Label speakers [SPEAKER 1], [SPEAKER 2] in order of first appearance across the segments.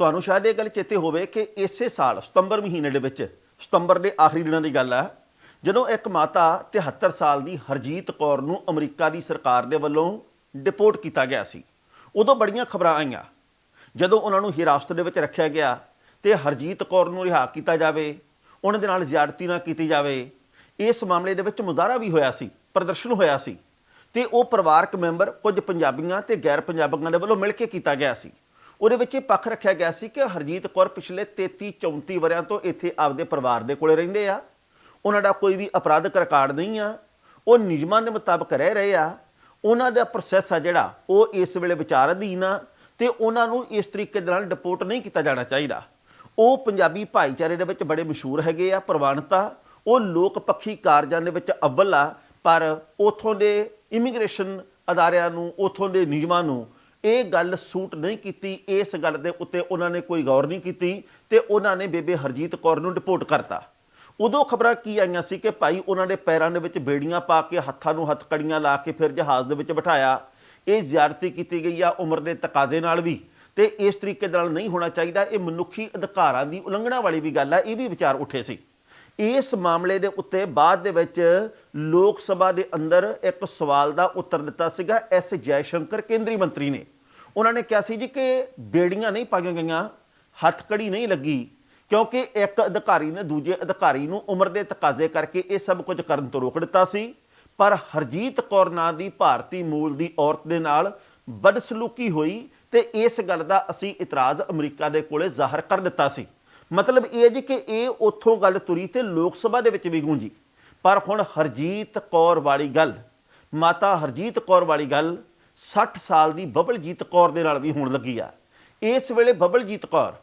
[SPEAKER 1] ਤੁਹਾਨੂੰ ਸ਼ਾਇਦ ਇਹ ਗੱਲ ਚੇਤੇ ਹੋਵੇ ਕਿ ਇਸੇ ਸਾਲ, ਸਤੰਬਰ ਮਹੀਨੇ ਦੇ ਵਿੱਚ, ਸਤੰਬਰ ਦੇ ਆਖਰੀ ਦਿਨਾਂ ਦੀ ਗੱਲ ਹੈ ਜਦੋਂ ਇੱਕ ਮਾਤਾ 73 ਸਾਲ ਦੀ ਹਰਜੀਤ ਕੌਰ ਨੂੰ ਅਮਰੀਕਾ ਦੀ ਸਰਕਾਰ ਦੇ ਵੱਲੋਂ ਡਿਪੋਰਟ ਕੀਤਾ ਗਿਆ ਸੀ, ਉਦੋਂ ਬੜੀਆਂ ਖਬਰਾਂ ਆਈਆਂ। ਜਦੋਂ ਉਹਨਾਂ ਨੂੰ ਹਿਰਾਸਤ ਦੇ ਵਿੱਚ ਰੱਖਿਆ ਗਿਆ ਤੇ ਹਰਜੀਤ ਕੌਰ ਨੂੰ ਰਿਹਾ ਕੀਤਾ ਜਾਵੇ, ਉਹਨਾਂ ਦੇ ਨਾਲ ਜ਼ਿਆਦਤੀ ਨਾ ਕੀਤੀ ਜਾਵੇ, ਇਸ ਮਾਮਲੇ ਦੇ ਵਿੱਚ ਮੁਜ਼ਾਹਰਾ ਵੀ ਹੋਇਆ ਸੀ, ਪ੍ਰਦਰਸ਼ਨ ਹੋਇਆ ਸੀ ਤੇ ਉਹ ਪਰਿਵਾਰਕ ਮੈਂਬਰ ਕੁਝ ਪੰਜਾਬੀਆਂ ਤੇ ਗੈਰ ਪੰਜਾਬੀਆਂ ਦੇ ਵੱਲੋਂ ਮਿਲ ਕੇ ਕੀਤਾ ਗਿਆ ਸੀ। ਉਹਦੇ ਵਿੱਚ ਇਹ ਪੱਖ ਰੱਖਿਆ ਗਿਆ ਸੀ ਕਿ ਹਰਜੀਤ ਕੌਰ ਪਿਛਲੇ 33 34 ਵਰਿਆਂ ਤੋਂ ਇੱਥੇ ਆਪਦੇ ਪਰਿਵਾਰ ਦੇ ਕੋਲੇ ਰਹਿੰਦੇ ਆ। ਉਹਨਾਂ ਦਾ ਕੋਈ ਵੀ ਅਪਰਾਧਿਕ ਰਿਕਾਰਡ ਨਹੀਂ ਆ। ਉਹ ਨਿਯਮਾਂ ਦੇ ਮੁਤਾਬਕ ਰਹਿ ਰਹੇ ਆ। ਉਹਨਾਂ ਦਾ ਪ੍ਰੋਸੈਸ ਆ ਜਿਹੜਾ, ਉਹ ਇਸ ਵੇਲੇ ਵਿਚਾਰ ਅਧੀਨ ਆ ਤੇ ਉਹਨਾਂ ਨੂੰ ਇਸ ਤਰੀਕੇ ਦੇ ਨਾਲ ਡਿਪੋਰਟ ਨਹੀਂ ਕੀਤਾ ਜਾਣਾ ਚਾਹੀਦਾ। ਉਹ ਪੰਜਾਬੀ ਭਾਈਚਾਰੇ ਦੇ ਵਿੱਚ ਬੜੇ ਮਸ਼ਹੂਰ ਹੈਗੇ ਆ, ਪ੍ਰਵਾਨਤਾ ਉਹ ਲੋਕ ਪੱਖੀ ਕਾਰਜਾਂ ਦੇ ਵਿੱਚ ਅਵਲ ਆ, ਪਰ ਉਥੋਂ ਦੇ ਇਮੀਗ੍ਰੇਸ਼ਨ ਅਦਾਰਿਆਂ ਨੂੰ, ਉਥੋਂ ਦੇ ਨਿਯਮਾਂ ਨੂੰ ਇਹ ਗੱਲ ਸੂਟ ਨਹੀਂ ਕੀਤੀ, ਇਸ ਗੱਲ ਦੇ ਉੱਤੇ ਉਹਨਾਂ ਨੇ ਕੋਈ ਗੌਰ ਨਹੀਂ ਕੀਤੀ ਤੇ ਉਹਨਾਂ ਨੇ ਬੇਬੇ ਹਰਜੀਤ ਕੌਰ ਨੂੰ ਰਿਪੋਰਟ ਕਰਤਾ। ਉਦੋਂ ਖਬਰਾਂ ਕੀ ਆਈਆਂ ਸੀ ਕਿ ਭਾਈ ਉਹਨਾਂ ਦੇ ਪੈਰਾਂ ਦੇ ਵਿੱਚ ਬੇੜੀਆਂ ਪਾ ਕੇ ਹੱਥਾਂ ਨੂੰ ਹੱਥਕੜੀਆਂ ਲਾ ਕੇ ਫਿਰ ਜਹਾਜ਼ ਦੇ ਵਿੱਚ ਬਿਠਾਇਆ। ਇਹ ਜ਼ਿਆਰਤੀ ਕੀਤੀ ਗਈ ਆ, ਉਮਰ ਦੇ ਤਕਾਜ਼ੇ ਨਾਲ ਵੀ। ਤੇ ਇਸ ਤਰੀਕੇ ਦੇ ਨਾਲ ਨਹੀਂ ਹੋਣਾ ਚਾਹੀਦਾ, ਇਹ ਮਨੁੱਖੀ ਅਧਿਕਾਰਾਂ ਦੀ ਉਲੰਘਣਾ ਵਾਲੀ ਵੀ ਗੱਲ ਆ, ਇਹ ਵੀ ਵਿਚਾਰ ਉੱਠੇ ਸੀ। ਇਸ ਮਾਮਲੇ ਦੇ ਉੱਤੇ ਬਾਅਦ ਦੇ ਵਿੱਚ ਲੋਕ ਸਭਾ ਦੇ ਅੰਦਰ ਇੱਕ ਸਵਾਲ ਦਾ ਉੱਤਰ ਦਿੱਤਾ ਸੀਗਾ, ਐਸ ਜੈਸ਼ੰਕਰ ਕੇਂਦਰੀ ਮੰਤਰੀ ਨੇ। ਉਹਨਾਂ ਨੇ ਕਿਹਾ ਸੀ ਜੀ ਕਿ ਬੇੜੀਆਂ ਨਹੀਂ ਪਾਈਆਂ ਗਈਆਂ ਹੱਥਕੜੀ ਨਹੀਂ ਲੱਗੀ, ਕਿਉਂਕਿ ਇੱਕ ਅਧਿਕਾਰੀ ਨੇ ਦੂਜੇ ਅਧਿਕਾਰੀ ਨੂੰ ਉਮਰ ਦੇ ਤਕਾਜ਼ੇ ਕਰਕੇ ਇਹ ਸਭ ਕੁਝ ਕਰਨ ਤੋਂ ਰੋਕ ਦਿੱਤਾ ਸੀ। ਪਰ ਹਰਜੀਤ ਕੌਰ ਨਾਂ ਦੀ ਭਾਰਤੀ ਮੂਲ ਦੀ ਔਰਤ ਦੇ ਨਾਲ ਬਦਸਲੂਕੀ ਹੋਈ ਤੇ ਇਸ ਗੱਲ ਦਾ ਅਸੀਂ ਇਤਰਾਜ਼ ਅਮਰੀਕਾ ਦੇ ਕੋਲੇ ਜ਼ਾਹਰ ਕਰ ਦਿੱਤਾ ਸੀ। ਮਤਲਬ ਇਹ ਹੈ ਜੀ ਕਿ ਇਹ ਉੱਥੋਂ ਗੱਲ ਤੁਰੀ ਤੇ ਲੋਕ ਸਭਾ ਦੇ ਵਿੱਚ ਵੀ ਗੂੰਜੀ ਪਰ ਹੁਣ ਹਰਜੀਤ ਕੌਰ ਵਾਲੀ ਗੱਲ, ਮਾਤਾ ਹਰਜੀਤ ਕੌਰ ਵਾਲੀ ਗੱਲ 60 ਸਾਲ ਦੀ ਬਬਲਜੀਤ ਕੌਰ ਦੇ ਨਾਲ ਵੀ ਹੋਣ ਲੱਗੀ ਆ। ਇਸ ਵੇਲੇ ਬਬਲਜੀਤ ਕੌਰ,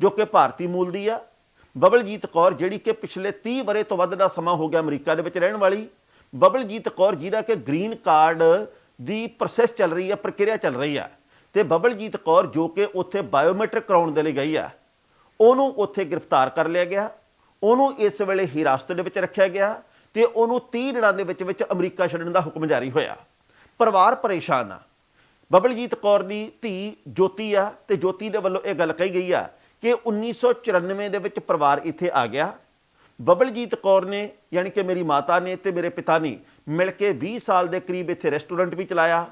[SPEAKER 1] ਜੋ ਕਿ ਭਾਰਤੀ ਮੂਲ ਦੀ ਆ, ਬਬਲਜੀਤ ਕੌਰ ਜਿਹੜੀ ਕਿ ਪਿਛਲੇ 30 ਬਰੇ ਤੋਂ ਵੱਧ ਦਾ ਸਮਾਂ ਹੋ ਗਿਆ ਅਮਰੀਕਾ ਦੇ ਵਿੱਚ ਰਹਿਣ ਵਾਲੀ, ਬਬਲਜੀਤ ਕੌਰ ਜਿਹਦਾ ਕਿ ਗ੍ਰੀਨ ਕਾਰਡ ਦੀ ਪ੍ਰੋਸੈਸ ਚੱਲ ਰਹੀ ਆ, ਪ੍ਰਕਿਰਿਆ ਚੱਲ ਰਹੀ ਆ, ਤੇ ਬਬਲਜੀਤ ਕੌਰ ਜੋ ਕਿ ਉੱਥੇ ਬਾਇਓਮੈਟ੍ਰਿਕ ਕਰਾਉਣ ਦੇ ਲਈ ਗਈ ਆ, ਉਹਨੂੰ ਉੱਥੇ ਗ੍ਰਿਫਤਾਰ ਕਰ ਲਿਆ ਗਿਆ, ਉਹਨੂੰ ਇਸ ਵੇਲੇ ਹਿਰਾਸਤ ਦੇ ਵਿੱਚ ਰੱਖਿਆ ਗਿਆ, ਤੇ ਉਹਨੂੰ 30 ਦਿਨਾਂ ਦੇ ਵਿੱਚ ਵਿੱਚ ਅਮਰੀਕਾ ਛੱਡਣ ਦਾ ਹੁਕਮ ਜਾਰੀ ਹੋਇਆ। ਪਰਿਵਾਰ ਪਰੇਸ਼ਾਨ ਆ। ਬਬਲਜੀਤ ਕੌਰ ਦੀ ਧੀ ਜੋਤੀ ਆ ਤੇ ਜੋਤੀ ਦੇ ਵੱਲੋਂ ਇਹ ਗੱਲ ਕਹੀ ਗਈ ਆ ਕਿ 1994 ਦੇ ਵਿੱਚ ਪਰਿਵਾਰ ਇੱਥੇ ਆ ਗਿਆ। ਬਬਲਜੀਤ ਕੌਰ ਨੇ ਯਾਨੀ ਕਿ ਮੇਰੀ ਮਾਤਾ ਨੇ ਤੇ ਮੇਰੇ ਪਿਤਾ ਨੇ ਮਿਲ ਕੇ 20 ਸਾਲ ਦੇ ਕਰੀਬ ਇੱਥੇ ਰੈਸਟੋਰੈਂਟ ਵੀ ਚਲਾਇਆ।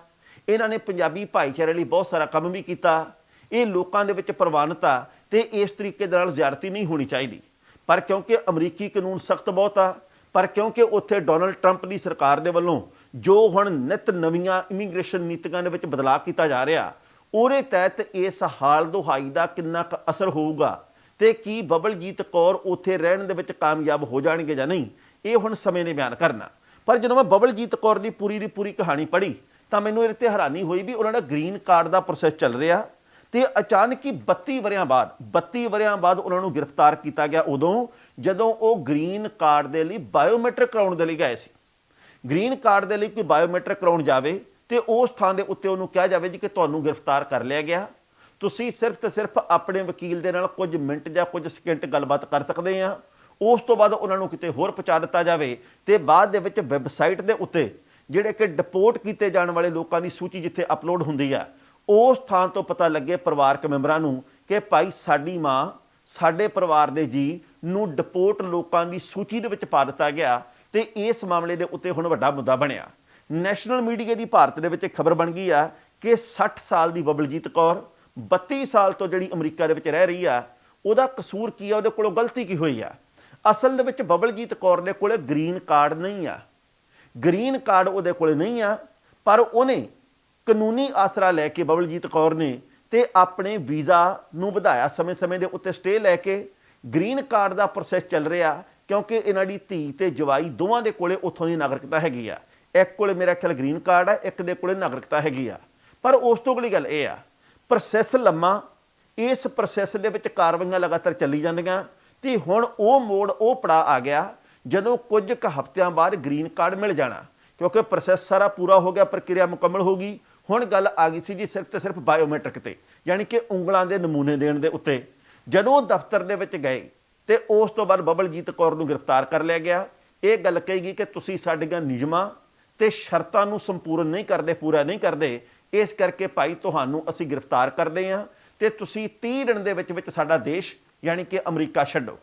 [SPEAKER 1] ਇਹਨਾਂ ਨੇ ਪੰਜਾਬੀ ਭਾਈਚਾਰੇ ਲਈ ਬਹੁਤ ਸਾਰਾ ਕੰਮ ਵੀ ਕੀਤਾ। ਇਹ ਲੋਕਾਂ ਦੇ ਵਿੱਚ ਪ੍ਰਵਾਨਤਾ ਤੇ ਇਸ ਤਰੀਕੇ ਦੇ ਨਾਲ ਜ਼ਿਆਰਤੀ ਨਹੀਂ ਹੋਣੀ ਚਾਹੀਦੀ। ਪਰ ਕਿਉਂਕਿ ਅਮਰੀਕੀ ਕਾਨੂੰਨ ਸਖਤ ਬਹੁਤ ਆ, ਪਰ ਕਿਉਂਕਿ ਉੱਥੇ ਡੋਨਲਡ ਟਰੰਪ ਦੀ ਸਰਕਾਰ ਦੇ ਵੱਲੋਂ ਜੋ ਹੁਣ ਨਿਤ ਨਵੀਆਂ ਇਮੀਗ੍ਰੇਸ਼ਨ ਨੀਤੀਆਂ ਦੇ ਵਿੱਚ ਬਦਲਾਅ ਕੀਤਾ ਜਾ ਰਿਹਾ, ਉਹਦੇ ਤਹਿਤ ਇਸ ਹਾਲ ਦੁਹਾਈ ਦਾ ਕਿੰਨਾ ਕੁ ਅਸਰ ਹੋਊਗਾ ਤੇ ਕੀ ਬਬਲਜੀਤ ਕੌਰ ਉੱਥੇ ਰਹਿਣ ਦੇ ਵਿੱਚ ਕਾਮਯਾਬ ਹੋ ਜਾਣਗੇ ਜਾਂ ਨਹੀਂ, ਇਹ ਹੁਣ ਸਮੇਂ ਨੇ ਬਿਆਨ ਕਰਨਾ। ਪਰ ਜਦੋਂ ਮੈਂ ਬਬਲਜੀਤ ਕੌਰ ਦੀ ਪੂਰੀ ਦੀ ਪੂਰੀ ਕਹਾਣੀ ਪੜ੍ਹੀ, ਤਾਂ ਮੈਨੂੰ ਇਹਦੇ ਤੇ ਹੈਰਾਨੀ ਹੋਈ ਵੀ ਉਹਨਾਂ ਦਾ ਗ੍ਰੀਨ ਕਾਰਡ ਦਾ ਪ੍ਰੋਸੈਸ ਚੱਲ ਰਿਹਾ ਤੇ ਅਚਾਨਕ ਹੀ 32 ਵਰਿਆਂ ਬਾਅਦ 32 ਵਰਿਆਂ ਬਾਅਦ ਉਹਨਾਂ ਨੂੰ ਗ੍ਰਿਫਤਾਰ ਕੀਤਾ ਗਿਆ ਉਦੋਂ, ਜਦੋਂ ਉਹ ਗ੍ਰੀਨ ਕਾਰਡ ਦੇ ਲਈ ਬਾਇਓਮੈਟ੍ਰਿਕ ਕਰਾਉਣ ਦੇ ਲਈ ਗਏ ਸੀ। ਗ੍ਰੀਨ ਕਾਰਡ ਦੇ ਲਈ ਕੋਈ ਬਾਇਓਮੈਟ੍ਰਿਕ ਕਰਾਉਣ ਜਾਵੇ ਤੇ ਉਸ ਥਾਂ ਦੇ ਉੱਤੇ ਉਹਨੂੰ ਕਿਹਾ ਜਾਵੇ ਜੀ ਕਿ ਤੁਹਾਨੂੰ ਗ੍ਰਿਫਤਾਰ ਕਰ ਲਿਆ ਗਿਆ। ਤੁਸੀਂ ਸਿਰਫ ਤੇ ਸਿਰਫ ਆਪਣੇ ਵਕੀਲ ਦੇ ਨਾਲ ਕੁਝ ਮਿੰਟ ਜਾਂ ਕੁਝ ਸਕਿੰਟ ਗੱਲਬਾਤ ਕਰ ਸਕਦੇ ਆ। ਉਸ ਤੋਂ ਬਾਅਦ ਉਹਨਾਂ ਨੂੰ ਕਿਤੇ ਹੋਰ ਪਹੁੰਚਾ ਦਿੱਤਾ ਜਾਵੇ ਤੇ ਬਾਅਦ ਦੇ ਵਿੱਚ ਵੈਬਸਾਈਟ ਦੇ ਉੱਤੇ ਜਿਹੜੇ ਕਿ ਡਿਪੋਰਟ ਕੀਤੇ ਜਾਣ ਵਾਲੇ ਲੋਕਾਂ ਦੀ ਸੂਚੀ ਜਿੱਥੇ ਅਪਲੋਡ ਹੁੰਦੀ ਆ ਉਸ ਥਾਂ ਤੋਂ ਪਤਾ ਲੱਗੇ ਪਰਿਵਾਰਕ ਮੈਂਬਰਾਂ ਨੂੰ ਕਿ ਭਾਈ ਸਾਡੀ ਮਾਂ, ਸਾਡੇ ਪਰਿਵਾਰ ਦੇ ਜੀ ਨੂੰ ਡਿਪੋਰਟ ਲੋਕਾਂ ਦੀ ਸੂਚੀ ਦੇ ਵਿੱਚ ਪਾ ਦਿੱਤਾ ਗਿਆ। ਤੇ ਇਸ ਮਾਮਲੇ ਦੇ ਉੱਤੇ ਹੁਣ ਵੱਡਾ ਮੁੱਦਾ ਬਣਿਆ। ਨੈਸ਼ਨਲ ਮੀਡੀਆ ਦੀ ਭਾਰਤ ਦੇ ਵਿੱਚ ਖਬਰ ਬਣ ਗਈ ਆ ਕਿ 60 ਸਾਲ ਦੀ ਬਬਲਜੀਤ ਕੌਰ 32 ਸਾਲ ਤੋਂ ਜਿਹੜੀ ਅਮਰੀਕਾ ਦੇ ਵਿੱਚ ਰਹਿ ਰਹੀ ਆ, ਉਹਦਾ ਕਸੂਰ ਕੀ ਆ? ਉਹਦੇ ਕੋਲੋਂ ਗਲਤੀ ਕੀ ਹੋਈ ਆ? ਅਸਲ ਦੇ ਵਿੱਚ ਬਬਲਜੀਤ ਕੌਰ ਦੇ ਕੋਲੇ ਗ੍ਰੀਨ ਕਾਰਡ ਨਹੀਂ ਆ। ਗ੍ਰੀਨ ਕਾਰਡ ਉਹਦੇ ਕੋਲੇ ਨਹੀਂ ਆ, ਪਰ ਉਹਨੇ ਕਾਨੂੰਨੀ ਆਸਰਾ ਲੈ ਕੇ ਬਬਲਜੀਤ ਕੌਰ ਨੇ ਤੇ ਆਪਣੇ ਵੀਜ਼ਾ ਨੂੰ ਵਧਾਇਆ ਸਮੇਂ-ਸਮੇਂ ਦੇ ਉੱਤੇ ਸਟੇ ਲੈ ਕੇ। ਗ੍ਰੀਨ ਕਾਰਡ ਦਾ ਪ੍ਰੋਸੈਸ ਚੱਲ ਰਿਹਾ। ਕਿਉਂਕਿ ਇਹਨਾਂ ਦੀ ਧੀ ਤੇ ਜਵਾਈ ਦੋਵਾਂ ਦੇ ਕੋਲੇ ਉੱਥੋਂ ਦੀ ਨਾਗਰਿਕਤਾ ਹੈਗੀ ਆ। ਇੱਕ ਕੋਲੇ ਮੇਰਾ ਖਿਆਲ ਗ੍ਰੀਨ ਕਾਰਡ ਆ, ਇੱਕ ਦੇ ਕੋਲੇ ਨਾਗਰਿਕਤਾ ਹੈਗੀ ਆ। ਪਰ ਉਸ ਤੋਂ ਅਗਲੀ ਗੱਲ ਇਹ ਆ ਪ੍ਰੋਸੈਸ ਲੰਮਾ, ਇਸ ਪ੍ਰੋਸੈਸ ਦੇ ਵਿੱਚ ਕਾਰਵਾਈਆਂ ਲਗਾਤਾਰ ਚੱਲੀ ਜਾਂਦੀਆਂ ਤੇ ਹੁਣ ਉਹ ਮੋੜ, ਉਹ ਪੜਾ ਆ ਗਿਆ ਜਦੋਂ ਕੁਝ ਕੁ ਹਫ਼ਤਿਆਂ ਬਾਅਦ ਗ੍ਰੀਨ ਕਾਰਡ ਮਿਲ ਜਾਣਾ। ਕਿਉਂਕਿ ਪ੍ਰੋਸੈਸ ਸਾਰਾ ਪੂਰਾ ਹੋ ਗਿਆ, ਪ੍ਰਕਿਰਿਆ ਮੁਕੰਮਲ ਹੋ ਗਈ। ਹੁਣ ਗੱਲ ਆ ਗਈ ਸੀ ਜੀ ਸਿਰਫ ਤੇ ਸਿਰਫ ਬਾਇਓਮੈਟ੍ਰਿਕ ਤੇ, ਯਾਨੀ ਕਿ ਉਂਗਲਾਂ ਦੇ ਨਮੂਨੇ ਦੇਣ ਦੇ ਉੱਤੇ। ਜਦੋਂ ਉਹ ਦਫ਼ਤਰ ਦੇ ਵਿੱਚ ਗਏ ਤੇ ਉਸ ਤੋਂ ਬਾਅਦ ਬਬਲਜੀਤ ਕੌਰ ਨੂੰ ਗ੍ਰਿਫਤਾਰ ਕਰ ਲਿਆ ਗਿਆ। ਇਹ ਗੱਲ ਕਹੀ ਗਈ ਕਿ ਤੁਸੀਂ ਸਾਡੀਆਂ ਨਿਯਮਾਂ ਤੇ ਸ਼ਰਤਾਂ ਨੂੰ ਸੰਪੂਰਨ ਨਹੀਂ ਕਰਦੇ, ਪੂਰਾ ਨਹੀਂ ਕਰਦੇ, ਇਸ ਕਰਕੇ ਭਾਈ ਤੁਹਾਨੂੰ ਅਸੀਂ ਗ੍ਰਿਫਤਾਰ ਕਰਦੇ ਹਾਂ ਤੇ ਤੁਸੀਂ 30 ਦਿਨ ਦੇ ਵਿੱਚ ਵਿੱਚ ਸਾਡਾ ਦੇਸ਼ ਯਾਨੀ ਕਿ ਅਮਰੀਕਾ ਛੱਡੋ।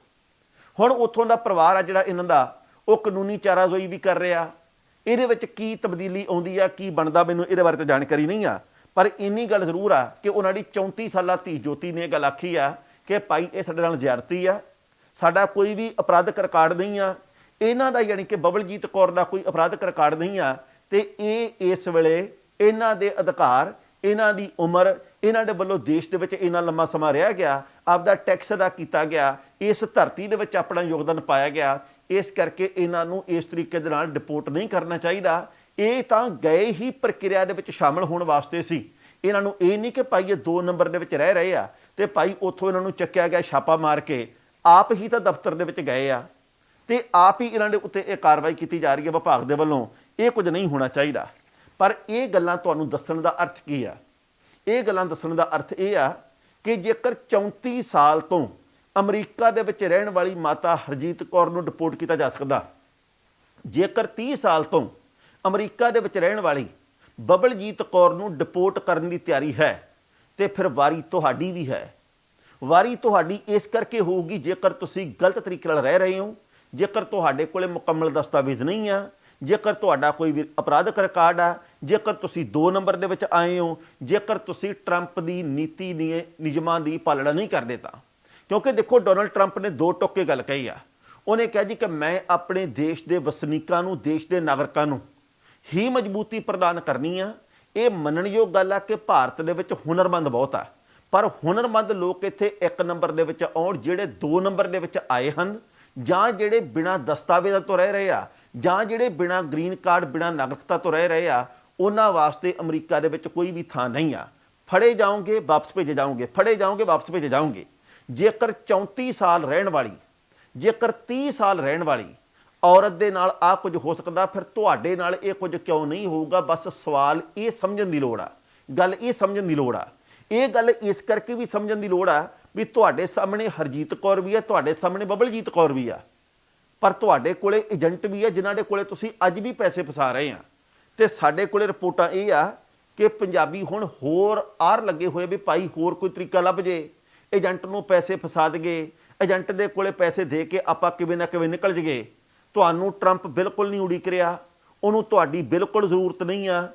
[SPEAKER 1] ਹੁਣ ਉੱਥੋਂ ਦਾ ਪਰਿਵਾਰ ਆ ਜਿਹੜਾ ਇਹਨਾਂ ਦਾ, ਉਹ ਕਾਨੂੰਨੀ ਚਾਰਾਜ਼ੋਈ ਵੀ ਕਰ ਰਿਹਾ। ਇਹਦੇ ਵਿੱਚ ਕੀ ਤਬਦੀਲੀ ਆਉਂਦੀ ਆ, ਕੀ ਬਣਦਾ ਮੈਨੂੰ ਇਹਦੇ ਬਾਰੇ ਤਾਂ ਜਾਣਕਾਰੀ ਨਹੀਂ ਆ। ਪਰ ਇੰਨੀ ਗੱਲ ਜ਼ਰੂਰ ਆ ਕਿ ਉਹਨਾਂ ਦੀ 34 ਸਾਲਾ ਧੀ ਜੋਤੀ ਨੇ ਇਹ ਗੱਲ ਆਖੀ ਆ ਕਿ ਭਾਈ ਇਹ ਸਾਡੇ ਨਾਲ ਜ਼ਿਆਦਤੀ ਆ ਸਾਡਾ ਕੋਈ ਵੀ ਅਪਰਾਧਕ ਰਿਕਾਰਡ ਨਹੀਂ ਆ। ਇਹਨਾਂ ਦਾ ਯਾਨੀ ਕਿ ਬਬਲਜੀਤ ਕੌਰ ਦਾ ਕੋਈ ਅਪਰਾਧਕ ਰਿਕਾਰਡ ਨਹੀਂ ਆ ਤੇ ਇਹ ਇਸ ਵੇਲੇ ਇਹਨਾਂ ਦੇ ਅਧਿਕਾਰ, ਇਹਨਾਂ ਦੀ ਉਮਰ, ਇਹਨਾਂ ਦੇ ਵੱਲੋਂ ਦੇਸ਼ ਦੇ ਵਿੱਚ ਇੰਨਾ ਲੰਮਾ ਸਮਾਂ ਰਿਹਾ ਗਿਆ, ਆਪਦਾ ਟੈਕਸ ਅਦਾ ਕੀਤਾ ਗਿਆ, ਇਸ ਧਰਤੀ ਦੇ ਵਿੱਚ ਆਪਣਾ ਯੋਗਦਾਨ ਪਾਇਆ ਗਿਆ, ਇਸ ਕਰਕੇ ਇਹਨਾਂ ਨੂੰ ਇਸ ਤਰੀਕੇ ਦੇ ਨਾਲ ਡਿਪੋਰਟ ਨਹੀਂ ਕਰਨਾ ਚਾਹੀਦਾ। ਇਹ ਤਾਂ ਗਏ ਹੀ ਪ੍ਰਕਿਰਿਆ ਦੇ ਵਿੱਚ ਸ਼ਾਮਲ ਹੋਣ ਵਾਸਤੇ ਸੀ। ਇਹਨਾਂ ਨੂੰ ਇਹ ਨਹੀਂ ਕਿ ਭਾਈ ਇਹ 2 ਨੰਬਰ ਦੇ ਵਿੱਚ ਰਹਿ ਰਹੇ ਆ ਤੇ ਭਾਈ ਉੱਥੋਂ ਇਹਨਾਂ ਨੂੰ ਚੱਕਿਆ ਗਿਆ ਛਾਪਾ ਮਾਰ ਕੇ ਆਪ ਹੀ ਤਾਂ ਦਫ਼ਤਰ ਦੇ ਵਿੱਚ ਗਏ ਆ ਤੇ ਆਪ ਹੀ ਇਹਨਾਂ ਦੇ ਉੱਤੇ ਇਹ ਕਾਰਵਾਈ ਕੀਤੀ ਜਾ ਰਹੀ ਹੈ ਵਿਭਾਗ ਦੇ ਵੱਲੋਂ। ਇਹ ਕੁਝ ਨਹੀਂ ਹੋਣਾ ਚਾਹੀਦਾ। ਪਰ ਇਹ ਗੱਲਾਂ ਤੁਹਾਨੂੰ ਦੱਸਣ ਦਾ ਅਰਥ ਕੀ ਆ? ਇਹ ਗੱਲਾਂ ਦੱਸਣ ਦਾ ਅਰਥ ਇਹ ਆ ਕਿ ਜੇਕਰ 34 ਸਾਲ ਤੋਂ ਅਮਰੀਕਾ ਦੇ ਵਿੱਚ ਰਹਿਣ ਵਾਲੀ ਮਾਤਾ ਹਰਜੀਤ ਕੌਰ ਨੂੰ ਡਿਪੋਰਟ ਕੀਤਾ ਜਾ ਸਕਦਾ, ਜੇਕਰ 30 ਸਾਲ ਤੋਂ ਅਮਰੀਕਾ ਦੇ ਵਿੱਚ ਰਹਿਣ ਵਾਲੀ ਬਬਲਜੀਤ ਕੌਰ ਨੂੰ ਡਿਪੋਰਟ ਕਰਨ ਦੀ ਤਿਆਰੀ ਹੈ ਤੇ ਫਿਰ ਵਾਰੀ ਤੁਹਾਡੀ ਵੀ ਹੈ। ਵਾਰੀ ਤੁਹਾਡੀ ਇਸ ਕਰਕੇ ਹੋਊਗੀ, ਜੇਕਰ ਤੁਸੀਂ ਗਲਤ ਤਰੀਕੇ ਨਾਲ ਰਹਿ ਰਹੇ ਹੋ, ਜੇਕਰ ਤੁਹਾਡੇ ਕੋਲੇ ਮੁਕੰਮਲ ਦਸਤਾਵੇਜ਼ ਨਹੀਂ ਆ, ਜੇਕਰ ਤੁਹਾਡਾ ਕੋਈ ਵੀ ਅਪਰਾਧਕ ਰਿਕਾਰਡ ਆ, ਜੇਕਰ ਤੁਸੀਂ 2 ਨੰਬਰ ਦੇ ਵਿੱਚ ਆਏ ਹੋ, ਜੇਕਰ ਤੁਸੀਂ ਟਰੰਪ ਦੀ ਨੀਤੀ ਨਿਯ- ਨਿਯਮਾਂ ਦੀ ਪਾਲਣਾ ਨਹੀਂ ਕਰਦੇ ਤਾਂ। ਕਿਉਂਕਿ ਦੇਖੋ, ਡੋਨਲਡ ਟਰੰਪ ਨੇ ਦੋ ਟੋਕੇ ਗੱਲ ਕਹੀ ਆ। ਉਹਨੇ ਕਿਹਾ ਜੀ ਕਿ ਮੈਂ ਆਪਣੇ ਦੇਸ਼ ਦੇ ਵਸਨੀਕਾਂ ਨੂੰ, ਦੇਸ਼ ਦੇ ਨਾਗਰਿਕਾਂ ਨੂੰ ਹੀ ਮਜ਼ਬੂਤੀ ਪ੍ਰਦਾਨ ਕਰਨੀ ਆ। ਇਹ ਮੰਨਣਯੋਗ ਗੱਲ ਆ ਕਿ ਭਾਰਤ ਦੇ ਵਿੱਚ ਹੁਨਰਮੰਦ ਬਹੁਤ ਆ। ਪਰ ਹੁਨਰਮੰਦ ਲੋਕ ਇੱਥੇ ਇੱਕ ਨੰਬਰ ਦੇ ਵਿੱਚ ਆਉਣ, ਜਿਹੜੇ 2 ਨੰਬਰ ਦੇ ਵਿੱਚ ਆਏ ਹਨ, ਜਾਂ ਜਿਹੜੇ ਬਿਨਾਂ ਦਸਤਾਵੇਜ਼ਾਂ ਤੋਂ ਰਹਿ ਰਹੇ ਆ, ਜਾਂ ਜਿਹੜੇ ਬਿਨਾਂ ਗ੍ਰੀਨ ਕਾਰਡ, ਬਿਨਾਂ ਨਾਗਰਿਕਤਾ ਤੋਂ ਰਹਿ ਰਹੇ ਆ, ਉਹਨਾਂ ਵਾਸਤੇ ਅਮਰੀਕਾ ਦੇ ਵਿੱਚ ਕੋਈ ਵੀ ਥਾਂ ਨਹੀਂ ਆ। ਫੜੇ ਜਾਓਗੇ, ਵਾਪਸ ਭੇਜੇ ਜਾਓਗੇ, ਫੜੇ ਜਾਓਗੇ, ਵਾਪਸ ਭੇਜੇ ਜਾਓਗੇ। ਜੇਕਰ 34 ਸਾਲ ਰਹਿਣ ਵਾਲੀ, ਜੇਕਰ 30 ਸਾਲ ਰਹਿਣ ਵਾਲੀ ਔਰਤ ਦੇ ਨਾਲ ਆ ਕੁਝ ਹੋ ਸਕਦਾ, ਫਿਰ ਤੁਹਾਡੇ ਨਾਲ ਇਹ ਕੁਝ ਕਿਉਂ ਨਹੀਂ ਹੋਊਗਾ? ਬਸ ਸਵਾਲ ਇਹ ਸਮਝਣ ਦੀ ਲੋੜ ਆ। ਗੱਲ ਇਹ ਸਮਝਣ ਦੀ ਲੋੜ ਆ ਇਹ ਗੱਲ ਇਸ ਕਰਕੇ ਵੀ ਸਮਝਣ ਦੀ ਲੋੜ ਆ ਵੀ ਤੁਹਾਡੇ ਸਾਹਮਣੇ ਹਰਜੀਤ ਕੌਰ ਵੀ ਆ, ਤੁਹਾਡੇ ਸਾਹਮਣੇ ਬਬਲਜੀਤ ਕੌਰ ਵੀ ਆ। ਪਰ ਤੁਹਾਡੇ ਕੋਲੇ ਏਜੰਟ ਵੀ ਹੈ ਜਿਨ੍ਹਾਂ ਦੇ ਕੋਲੇ ਤੁਸੀਂ ਅੱਜ ਵੀ ਪੈਸੇ ਫਸਾ ਰਹੇ ਆ। ਤੇ ਸਾਡੇ ਕੋਲੇ ਰਿਪੋਰਟਾਂ ਇਹ ਆ ਕਿ ਪੰਜਾਬੀ ਹੁਣ ਹੋਰ ਆਰ ਲੱਗੇ ਹੋਏ ਵੀ ਭਾਈ ਹੋਰ ਕੋਈ ਤਰੀਕਾ ਲੱਭ ਜੇ। ਏਜੰਟ ਨੂੰ ਪੈਸੇ ਫਸਾ ਦਗੇ। ਏਜੰਟ ਦੇ ਕੋਲੇ ਪੈਸੇ ਦੇ ਕੇ ਆਪਾਂ ਕਿਵੇਂ ਨਾ ਕਿਵੇਂ ਨਿਕਲ ਜਗੇ। ਤੁਹਾਨੂੰ ਟਰੰਪ ਬਿਲਕੁਲ ਨਹੀਂ ਉਡੀਕ ਰਿਹਾ। ਉਹਨੂੰ ਤੁਹਾਡੀ ਬਿਲਕੁਲ ਜ਼ਰੂਰਤ ਨਹੀਂ ਆ।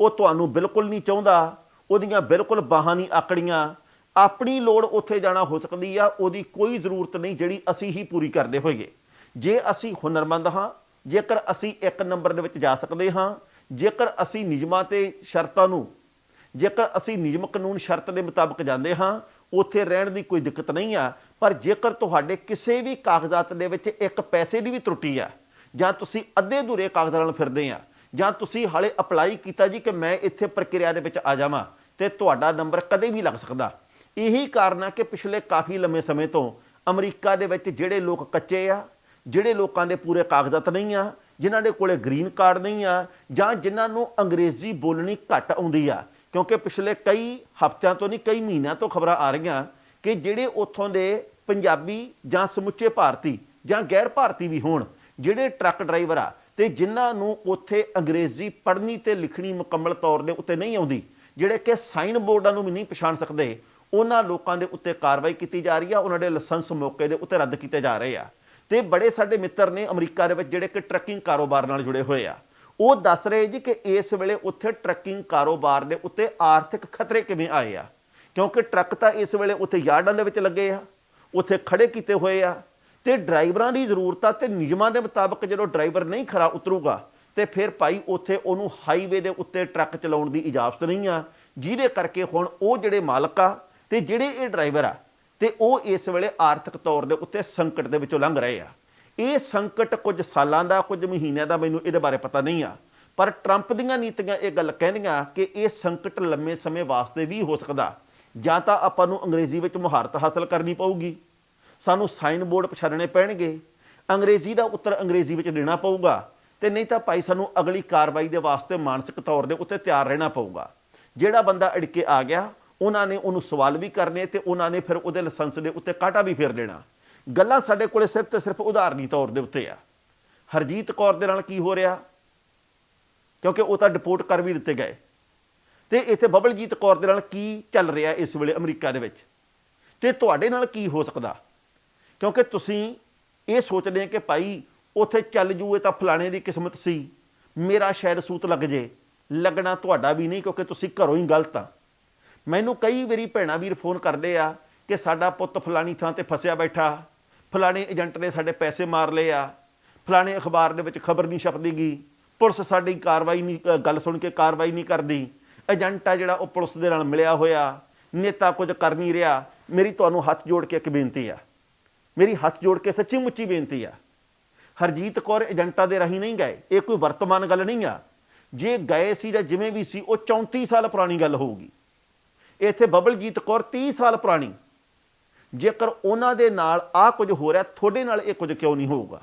[SPEAKER 1] ਉਹ ਤੁਹਾਨੂੰ ਬਿਲਕੁਲ ਨਹੀਂ ਚਾਹੁੰਦਾ। ਉਹਦੀਆਂ ਬਿਲਕੁਲ ਬਾਹਾਂ ਨਹੀਂ ਆਕੜੀਆਂ। ਆਪਣੀ ਲੋੜ ਉੱਥੇ ਜਾਣਾ ਹੋ ਸਕਦੀ ਆ, ਉਹਦੀ ਕੋਈ ਜ਼ਰੂਰਤ ਨਹੀਂ ਜਿਹੜੀ ਅਸੀਂ ਹੀ ਪੂਰੀ ਕਰਦੇ ਹੋਈਏ। ਜੇ ਅਸੀਂ ਹੁਨਰਮੰਦ ਹਾਂ, ਜੇਕਰ ਅਸੀਂ ਇੱਕ ਨੰਬਰ ਦੇ ਵਿੱਚ ਜਾ ਸਕਦੇ ਹਾਂ, ਜੇਕਰ ਅਸੀਂ ਨਿਯਮਾਂ ਤੇ ਸ਼ਰਤਾਂ ਨੂੰ, ਜੇਕਰ ਅਸੀਂ ਨਿਯਮ ਕਾਨੂੰਨ ਸ਼ਰਤ ਦੇ ਮੁਤਾਬਕ ਜਾਂਦੇ ਹਾਂ, ਉੱਥੇ ਰਹਿਣ ਦੀ ਕੋਈ ਦਿੱਕਤ ਨਹੀਂ ਆ। ਪਰ ਜੇਕਰ ਤੁਹਾਡੇ ਕਿਸੇ ਵੀ ਕਾਗਜ਼ਾਤ ਦੇ ਵਿੱਚ ਇੱਕ ਪੈਸੇ ਦੀ ਵੀ ਤਰੁੱਟੀ ਆ, ਜਾਂ ਤੁਸੀਂ ਅੱਧੇ ਅਧੂਰੇ ਕਾਗਜ਼ਾਂ ਨਾਲ ਫਿਰਦੇ ਆ ਜਾਂ ਤੁਸੀਂ ਹਾਲੇ ਅਪਲਾਈ ਕੀਤਾ ਜੀ ਕਿ ਮੈਂ ਇੱਥੇ ਪ੍ਰਕਿਰਿਆ ਦੇ ਵਿੱਚ ਆ ਜਾਵਾਂ ਤੇ ਤੁਹਾਡਾ ਨੰਬਰ ਕਦੇ ਵੀ ਲੱਗ ਸਕਦਾ। ਇਹੀ ਕਾਰਨ ਆ ਕਿ ਪਿਛਲੇ ਕਾਫੀ ਲੰਮੇ ਸਮੇਂ ਤੋਂ ਅਮਰੀਕਾ ਦੇ ਵਿੱਚ ਜਿਹੜੇ ਲੋਕ ਕੱਚੇ ਆ, ਜਿਹੜੇ ਲੋਕਾਂ ਦੇ ਪੂਰੇ ਕਾਗਜ਼ਾਤ ਨਹੀਂ ਆ, ਜਿਨ੍ਹਾਂ ਦੇ ਕੋਲੇ ਗ੍ਰੀਨ ਕਾਰਡ ਨਹੀਂ ਆ, ਜਾਂ ਜਿਨ੍ਹਾਂ ਨੂੰ ਅੰਗਰੇਜ਼ੀ ਬੋਲਣੀ ਘੱਟ ਆਉਂਦੀ ਆ, ਕਿਉਂਕਿ ਪਿਛਲੇ ਕਈ ਹਫ਼ਤਿਆਂ ਤੋਂ ਨਹੀਂ, ਕਈ ਮਹੀਨਿਆਂ ਤੋਂ ਖਬਰਾਂ ਆ ਰਹੀਆਂ ਕਿ ਜਿਹੜੇ ਉੱਥੋਂ ਦੇ ਪੰਜਾਬੀ ਜਾਂ ਸਮੁੱਚੇ ਭਾਰਤੀ ਜਾਂ ਗੈਰ ਭਾਰਤੀ ਵੀ ਹੋਣ, ਜਿਹੜੇ ਟਰੱਕ ਡਰਾਈਵਰ ਆ ਤੇ ਜਿਨ੍ਹਾਂ ਨੂੰ ਉੱਥੇ ਅੰਗਰੇਜ਼ੀ ਪੜ੍ਹਨੀ ਤੇ ਲਿਖਣੀ ਮੁਕੰਮਲ ਤੌਰ ਦੇ ਉੱਤੇ ਨਹੀਂ ਆਉਂਦੀ, ਜਿਹੜੇ ਕਿ ਸਾਈਨ ਬੋਰਡਾਂ ਨੂੰ ਵੀ ਨਹੀਂ ਪਛਾਣ ਸਕਦੇ, ਉਹਨਾਂ ਲੋਕਾਂ ਦੇ ਉੱਤੇ ਕਾਰਵਾਈ ਕੀਤੀ ਜਾ ਰਹੀ ਆ, ਉਹਨਾਂ ਦੇ ਲਾਇਸੈਂਸ ਮੌਕੇ ਦੇ ਉੱਤੇ ਰੱਦ ਕੀਤੇ ਜਾ ਰਹੇ ਆ। ਤੇ ਬੜੇ ਸਾਡੇ ਮਿੱਤਰ ਨੇ ਅਮਰੀਕਾ ਦੇ ਵਿੱਚ ਜਿਹੜੇ ਕਿ ਟਰੱਕਿੰਗ ਕਾਰੋਬਾਰ ਨਾਲ ਜੁੜੇ ਹੋਏ ਆ। ਉਹ ਦੱਸ ਰਹੇ ਜੀ ਕਿ ਇਸ ਵੇਲੇ ਉੱਥੇ ਟਰੱਕਿੰਗ ਕਾਰੋਬਾਰ ਦੇ ਉੱਤੇ ਆਰਥਿਕ ਖਤਰੇ ਕਿਵੇਂ ਆਏ ਆ? ਕਿਉਂਕਿ ਟਰੱਕ ਤਾਂ ਇਸ ਵੇਲੇ ਉੱਥੇ ਯਾਰਡਾਂ ਦੇ ਵਿੱਚ ਲੱਗੇ ਆ, ਉੱਥੇ ਖੜੇ ਕੀਤੇ ਹੋਏ ਆ ਤੇ ਡਰਾਈਵਰਾਂ ਦੀ ਜ਼ਰੂਰਤਾਂ ਆ ਤੇ ਨਿਯਮਾਂ ਦੇ ਮੁਤਾਬਕ ਜਦੋਂ ਡਰਾਈਵਰ ਨਹੀਂ ਖਰਾ ਉਤਰੂਗਾ, ਤੇ ਫਿਰ ਭਾਈ ਉੱਥੇ ਉਹਨੂੰ ਹਾਈਵੇ ਦੇ ਉੱਤੇ ਟਰੱਕ ਚਲਾਉਣ ਦੀ ਇਜਾਜ਼ਤ ਨਹੀਂ ਆ, ਜਿਹਦੇ ਕਰਕੇ ਹੁਣ ਉਹ ਜਿਹੜੇ ਮਾਲਕ ਆ ਤੇ ਜਿਹੜੇ ਇਹ ਡਰਾਈਵਰ ਆ, ਤੇ ਉਹ ਇਸ ਵੇਲੇ ਆਰਥਿਕ ਤੌਰ ਦੇ ਉੱਤੇ ਸੰਕਟ ਦੇ ਵਿੱਚੋਂ ਲੰਘ ਰਹੇ ਆ। ਇਹ ਸੰਕਟ ਕੁਝ ਸਾਲਾਂ ਦਾ, ਕੁਝ ਮਹੀਨਿਆਂ ਦਾ ਮੈਨੂੰ ਇਹਦੇ ਬਾਰੇ ਪਤਾ ਨਹੀਂ ਆ, ਪਰ ਟਰੰਪ ਦੀਆਂ ਨੀਤੀਆਂ ਇਹ ਗੱਲ ਕਹਿੰਦੀਆਂ ਕਿ ਇਹ ਸੰਕਟ ਲੰਮੇ ਸਮੇਂ ਵਾਸਤੇ ਵੀ ਹੋ ਸਕਦਾ, ਜਾਂ ਤਾਂ ਆਪਾਂ ਨੂੰ ਅੰਗਰੇਜ਼ੀ ਵਿੱਚ ਮੁਹਾਰਤ ਹਾਸਲ ਕਰਨੀ ਪਊਗੀ। ਸਾਨੂੰ ਸਾਈਨ ਬੋਰਡ ਪਛਾਣਨੇ ਪੈਣਗੇ। ਅੰਗਰੇਜ਼ੀ ਦਾ ਉੱਤਰ ਅੰਗਰੇਜ਼ੀ ਵਿੱਚ ਦੇਣਾ ਪਊਗਾ ਤੇ ਨਹੀਂ ਤਾਂ ਭਾਈ ਸਾਨੂੰ ਅਗਲੀ ਕਾਰਵਾਈ ਦੇ ਵਾਸਤੇ ਮਾਨਸਿਕ ਤੌਰ ਦੇ ਉੱਤੇ ਤਿਆਰ ਰਹਿਣਾ ਪਊਗਾ। ਜਿਹੜਾ ਬੰਦਾ ਅੜਕੇ ਆ ਗਿਆ, ਉਹਨਾਂ ਨੇ ਉਹਨੂੰ ਸਵਾਲ ਵੀ ਕਰਨੇ ਤੇ ਉਹਨਾਂ ਨੇ ਫਿਰ ਉਹਦੇ ਲਾਇਸੈਂਸ ਦੇ ਉੱਤੇ ਕਾਟਾ ਵੀ ਫੇਰ ਦੇਣਾ। ਗੱਲਾਂ ਸਾਡੇ ਕੋਲੇ ਸਿਰਫ ਤੇ ਸਿਰਫ ਉਦਾਹਰਨੀ ਤੌਰ ਦੇ ਉੱਤੇ ਆ। ਹਰਜੀਤ ਕੌਰ ਦੇ ਨਾਲ ਕੀ ਹੋ ਰਿਹਾ? ਕਿਉਂਕਿ ਉਹ ਤਾਂ ਡਿਪੋਰਟ ਕਰ ਵੀ ਦਿੱਤੇ ਗਏ। ਤੇ ਇੱਥੇ ਬਬਲਜੀਤ ਕੌਰ ਦੇ ਨਾਲ ਕੀ ਚੱਲ ਰਿਹਾ ਇਸ ਵੇਲੇ ਅਮਰੀਕਾ ਦੇ ਵਿੱਚ? ਤੇ ਤੁਹਾਡੇ ਨਾਲ ਕੀ ਹੋ ਸਕਦਾ? ਕਿਉਂਕਿ ਤੁਸੀਂ ਇਹ ਸੋਚਦੇ ਕਿ ਭਾਈ ਉੱਥੇ ਚੱਲ ਜੂਏ ਤਾਂ ਫਲਾਣੇ ਦੀ ਕਿਸਮਤ ਸੀ। ਮੇਰਾ ਸ਼ਾਇਦ ਸੂਤ ਲੱਗ ਜੇ। ਲੱਗਣਾ ਤੁਹਾਡਾ ਵੀ ਨਹੀਂ ਕਿਉਂਕਿ ਤੁਸੀਂ ਘਰੋਂ ਹੀ ਗਲਤ ਆ। ਮੈਨੂੰ ਕਈ ਵਾਰੀ ਭੈਣਾ ਵੀਰ ਫੋਨ ਕਰਦੇ ਆ ਕਿ ਸਾਡਾ ਪੁੱਤ ਫਲਾਣੀ ਥਾਂ ਤੇ ਫਸਿਆ ਬੈਠਾ। ਫਲਾਣੇ ਏਜੰਟ ਨੇ ਸਾਡੇ ਪੈਸੇ ਮਾਰ ਲਏ ਆ। ਫਲਾਣੇ ਅਖਬਾਰ ਦੇ ਵਿੱਚ ਖਬਰ ਨਹੀਂ ਛਪਦੀਗੀ ਪੁਲਿਸ ਸਾਡੀ ਕਾਰਵਾਈ ਨਹੀਂ ਗੱਲ ਸੁਣ ਕੇ ਕਾਰਵਾਈ ਨਹੀਂ ਕਰਦੀ। ਏਜੰਟ ਆ ਜਿਹੜਾ ਉਹ ਪੁਲਿਸ ਦੇ ਨਾਲ ਮਿਲਿਆ ਹੋਇਆ। ਨੇਤਾ ਕੁਝ ਕਰ ਨਹੀਂ ਰਿਹਾ। ਮੇਰੀ ਤੁਹਾਨੂੰ ਹੱਥ ਜੋੜ ਕੇ ਇੱਕ ਬੇਨਤੀ ਆ। ਮੇਰੀ ਹੱਥ ਜੋੜ ਕੇ ਸੱਚੀ ਮੁੱਚੀ ਬੇਨਤੀ ਆ। ਹਰਜੀਤ ਕੌਰ ਏਜੰਟਾਂ ਦੇ ਰਾਹੀਂ ਨਹੀਂ ਗਏ, ਇਹ ਕੋਈ ਵਰਤਮਾਨ ਗੱਲ ਨਹੀਂ ਆ। ਜੇ ਗਏ ਸੀ ਜਾਂ ਜਿਵੇਂ ਵੀ ਸੀ, ਉਹ 34 ਸਾਲ ਪੁਰਾਣੀ ਗੱਲ ਹੋਊਗੀ। ਇੱਥੇ ਬਬਲਜੀਤ ਕੌਰ 30 ਸਾਲ ਪੁਰਾਣੀ। ਜੇਕਰ ਉਹਨਾਂ ਦੇ ਨਾਲ ਆ ਕੁਝ ਹੋ ਰਿਹਾ, ਤੁਹਾਡੇ ਨਾਲ ਇਹ ਕੁਝ ਕਿਉਂ ਨਹੀਂ ਹੋਊਗਾ?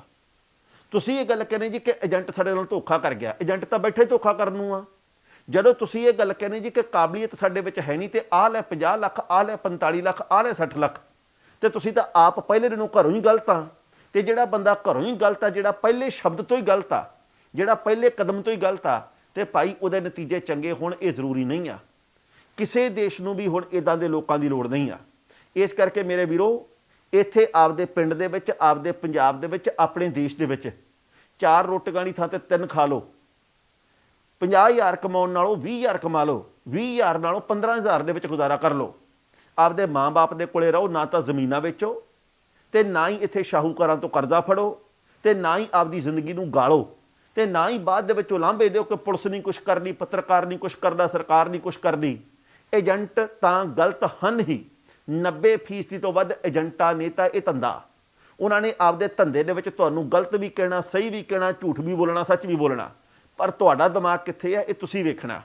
[SPEAKER 1] ਤੁਸੀਂ ਇਹ ਗੱਲ ਕਹਿੰਦੇ ਜੀ ਕਿ ਏਜੰਟ ਸਾਡੇ ਨਾਲ ਧੋਖਾ ਕਰ ਗਿਆ। ਏਜੰਟ ਤਾਂ ਬੈਠੇ ਧੋਖਾ ਕਰਨ ਨੂੰ ਆ। ਜਦੋਂ ਤੁਸੀਂ ਇਹ ਗੱਲ ਕਹਿੰਦੇ ਜੀ ਕਿ ਕਾਬਲੀਅਤ ਸਾਡੇ ਵਿੱਚ ਹੈ ਨਹੀਂ ਤੇ ਆਹ ਲੈ 50 ਲੱਖ, ਆਹ ਲੈ 45 ਲੱਖ, ਆਹ ਲੈ 60 ਲੱਖ ਤੇ ਤੁਸੀਂ ਤਾਂ ਆਪ ਪਹਿਲੇ ਦਿਨੋਂ ਘਰੋਂ ਹੀ ਗਲਤ ਆ। ਤੇ ਜਿਹੜਾ ਬੰਦਾ ਘਰੋਂ ਹੀ ਗਲਤ ਆ, ਜਿਹੜਾ ਪਹਿਲੇ ਸ਼ਬਦ ਤੋਂ ਹੀ ਗਲਤ ਆ, ਜਿਹੜਾ ਪਹਿਲੇ ਕਦਮ ਤੋਂ ਹੀ ਗਲਤ ਆ, ਤੇ ਭਾਈ ਉਹਦੇ ਨਤੀਜੇ ਚੰਗੇ ਹੋਣ ਇਹ ਜ਼ਰੂਰੀ ਨਹੀਂ ਆ। ਕਿਸੇ ਦੇਸ਼ ਨੂੰ ਵੀ ਹੁਣ ਇਦਾਂ ਦੇ ਲੋਕਾਂ ਦੀ ਲੋੜ ਨਹੀਂ ਆ। ਇਸ ਕਰਕੇ ਮੇਰੇ ਵੀਰੋ, ਇੱਥੇ ਆਪਦੇ ਪਿੰਡ ਦੇ ਵਿੱਚ, ਆਪਦੇ ਪੰਜਾਬ ਦੇ ਵਿੱਚ, ਆਪਣੇ ਦੇਸ਼ ਦੇ ਵਿੱਚ ਚਾਰ ਰੋਟੀਆਂ ਦੀ ਥਾਂ ਤੇ ਤਿੰਨ ਖਾ ਲਓ। 50000 ਕਮਾਉਣ ਨਾਲੋਂ 20000 ਕਮਾ ਲਓ 20000 ਨਾਲੋਂ 15000 ਦੇ ਵਿੱਚ ਗੁਜ਼ਾਰਾ ਕਰ ਲਓ। ਆਪਦੇ ਮਾਂ-ਬਾਪ ਦੇ ਕੋਲੇ ਰਹੋ, ਨਾ ਤਾਂ ਜ਼ਮੀਨਾਂ ਵੇਚੋ ਤੇ ਨਾ ਹੀ ਇੱਥੇ ਸ਼ਾਹੂਕਾਰਾਂ ਤੋਂ ਕਰਜ਼ਾ ਫੜੋ ਤੇ ਨਾ ਹੀ ਆਪਦੀ ਜ਼ਿੰਦਗੀ ਨੂੰ ਗਾਲੋ ਤੇ ਨਾ ਹੀ ਬਾਅਦ ਦੇ ਵਿੱਚ ਉਲਾਂਭੇ ਦਿਓ ਕਿ ਪੁਲਿਸ ਨਹੀਂ ਕੁਝ ਕਰਨੀ, ਪੱਤਰਕਾਰ ਨਹੀਂ ਕੁਝ ਕਰਦਾ, ਸਰਕਾਰ ਨਹੀਂ ਕੁਝ ਕਰਦੀ ਏਜੰਟ ਤਾਂ ਗਲਤ ਹਨ ਹੀ। 90% ਤੋਂ ਵੱਧ ਏਜੰਟਾਂ ਨੇ ਤਾਂ ਇਹ ਧੰਦਾ। ਉਹਨਾਂ ਨੇ ਆਪਦੇ ਧੰਦੇ ਦੇ ਵਿੱਚ ਤੁਹਾਨੂੰ ਗਲਤ ਵੀ ਕਹਿਣਾ, ਸਹੀ ਵੀ ਕਹਿਣਾ, ਝੂਠ ਵੀ ਬੋਲਣਾ, ਸੱਚ ਵੀ ਬੋਲਣਾ। ਪਰ ਤੁਹਾਡਾ ਦਿਮਾਗ ਕਿੱਥੇ ਹੈ? ਇਹ ਤੁਸੀਂ ਵੇਖਣਾ।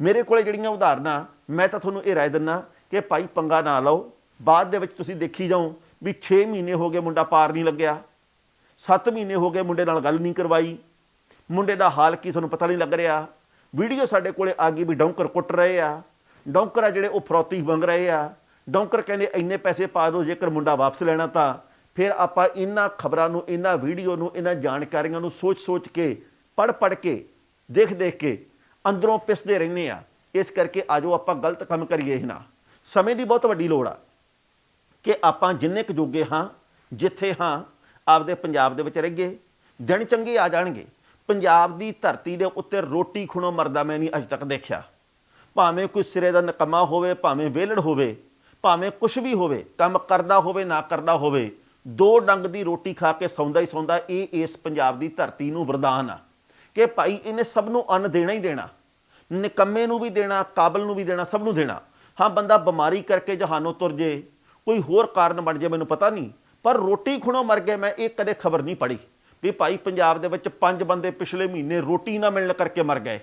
[SPEAKER 1] ਮੇਰੇ ਕੋਲੇ ਜਿਹੜੀਆਂ ਉਦਾਹਰਨਾਂ, ਮੈਂ ਤਾਂ ਤੁਹਾਨੂੰ ਇਹ ਰਾਏ ਦਿੰਨਾ ਕਿ ਭਾਈ ਪੰਗਾ ਨਾ ਲਓ। ਬਾਅਦ ਦੇ ਵਿੱਚ ਤੁਸੀਂ ਦੇਖੀ ਜਾਓ ਵੀ 6 ਮਹੀਨੇ ਹੋ ਗਏ ਮੁੰਡਾ ਪਾਰ ਨਹੀਂ ਲੱਗਿਆ। 7 ਮਹੀਨੇ ਹੋ ਗਏ ਮੁੰਡੇ ਨਾਲ ਗੱਲ ਨਹੀਂ ਕਰਵਾਈ। ਮੁੰਡੇ ਦਾ ਹਾਲ ਕੀ ਤੁਹਾਨੂੰ ਪਤਾ ਨਹੀਂ ਲੱਗ ਰਿਹਾ। ਵੀਡੀਓ ਸਾਡੇ ਕੋਲੇ ਆ ਗਈ ਵੀ ਡੌਂਕਰ ਕੁੱਟ ਰਹੇ ਆ। ਡੌਂਕਰ ਆ ਜਿਹੜੇ ਉਹ ਫਰੋਤੀ ਮੰਗ ਰਹੇ ਆ। ਡੌਂਕਰ ਕਹਿੰਦੇ ਇੰਨੇ ਪੈਸੇ ਪਾ ਦਿਓ ਜੇਕਰ ਮੁੰਡਾ ਵਾਪਸ ਲੈਣਾ ਤਾਂ। ਫਿਰ ਆਪਾਂ ਇਹਨਾਂ ਖਬਰਾਂ ਨੂੰ, ਇਹਨਾਂ ਵੀਡੀਓ ਨੂੰ, ਇਹਨਾਂ ਜਾਣਕਾਰੀਆਂ ਨੂੰ ਸੋਚ-ਸੋਚ ਕੇ ਪੜ-ਪੜ ਕੇ, ਦੇਖ-ਦੇਖ ਕੇ ਅੰਦਰੋਂ ਪਿਸਦੇ ਰਹਿੰਦੇ ਆ। ਇਸ ਕਰਕੇ ਆਜੋ ਆਪਾਂ ਗਲਤ ਕੰਮ ਕਰੀਏ ਨਾ। ਸਮੇਂ ਦੀ ਬਹੁਤ ਵੱਡੀ ਲੋੜ ਆ ਕਿ ਆਪਾਂ ਜਿੰਨੇ ਕੁ ਜੋਗੇ ਹਾਂ, ਜਿੱਥੇ ਹਾਂ, ਆਪਦੇ ਪੰਜਾਬ ਦੇ ਵਿੱਚ ਰਹੀਏ। ਦਿਨ ਚੰਗੇ ਆ ਜਾਣਗੇ। ਪੰਜਾਬ ਦੀ ਧਰਤੀ ਦੇ ਉੱਤੇ ਰੋਟੀ ਖੁਣੋ ਮਰਦਾ ਮੈਂ ਨਹੀਂ ਅਜੇ ਤੱਕ ਦੇਖਿਆ। ਭਾਵੇਂ ਕੋਈ ਸਿਰੇ ਦਾ ਨਕਮਾ ਹੋਵੇ, ਭਾਵੇਂ ਵਿਹਲੜ ਹੋਵੇ, ਭਾਵੇਂ ਕੁਝ ਵੀ ਹੋਵੇ, ਕੰਮ ਕਰਦਾ ਹੋਵੇ, ਨਾ ਕਰਦਾ ਹੋਵੇ, ਦੋ ਡੰਗ ਦੀ ਰੋਟੀ ਖਾ ਕੇ ਸੌਂਦਾ ਹੀ ਸੌਂਦਾ ਇਹ ਇਸ ਪੰਜਾਬ ਦੀ ਧਰਤੀ ਨੂੰ ਵਰਦਾਨ ਆ ਕਿ ਭਾਈ ਇਹਨੇ ਸਭ ਨੂੰ ਅੰਨ ਦੇਣਾ ਹੀ ਦੇਣਾ, ਨਿਕੰਮੇ ਨੂੰ ਵੀ ਦੇਣਾ, ਕਾਬਲ ਨੂੰ ਵੀ ਦੇਣਾ, ਸਭ ਨੂੰ ਦੇਣਾ। ਹਾਂ, ਬੰਦਾ ਬਿਮਾਰੀ ਕਰਕੇ ਜਹਾਨੋਂ ਤੁਰ ਜੇ, ਕੋਈ ਹੋਰ ਕਾਰਨ ਬਣ ਜੇ, ਮੈਨੂੰ ਪਤਾ ਨਹੀਂ। ਪਰ ਰੋਟੀ ਖੁਣੋ ਮਰ ਗਏ, ਮੈਂ ਇਹ ਕਦੇ ਖਬਰ ਨਹੀਂ ਪੜੀ ਵੀ ਭਾਈ ਪੰਜਾਬ ਦੇ ਵਿੱਚ ਪੰਜ ਬੰਦੇ ਪਿਛਲੇ ਮਹੀਨੇ ਰੋਟੀ ਨਾ ਮਿਲਣ ਕਰਕੇ ਮਰ ਗਏ।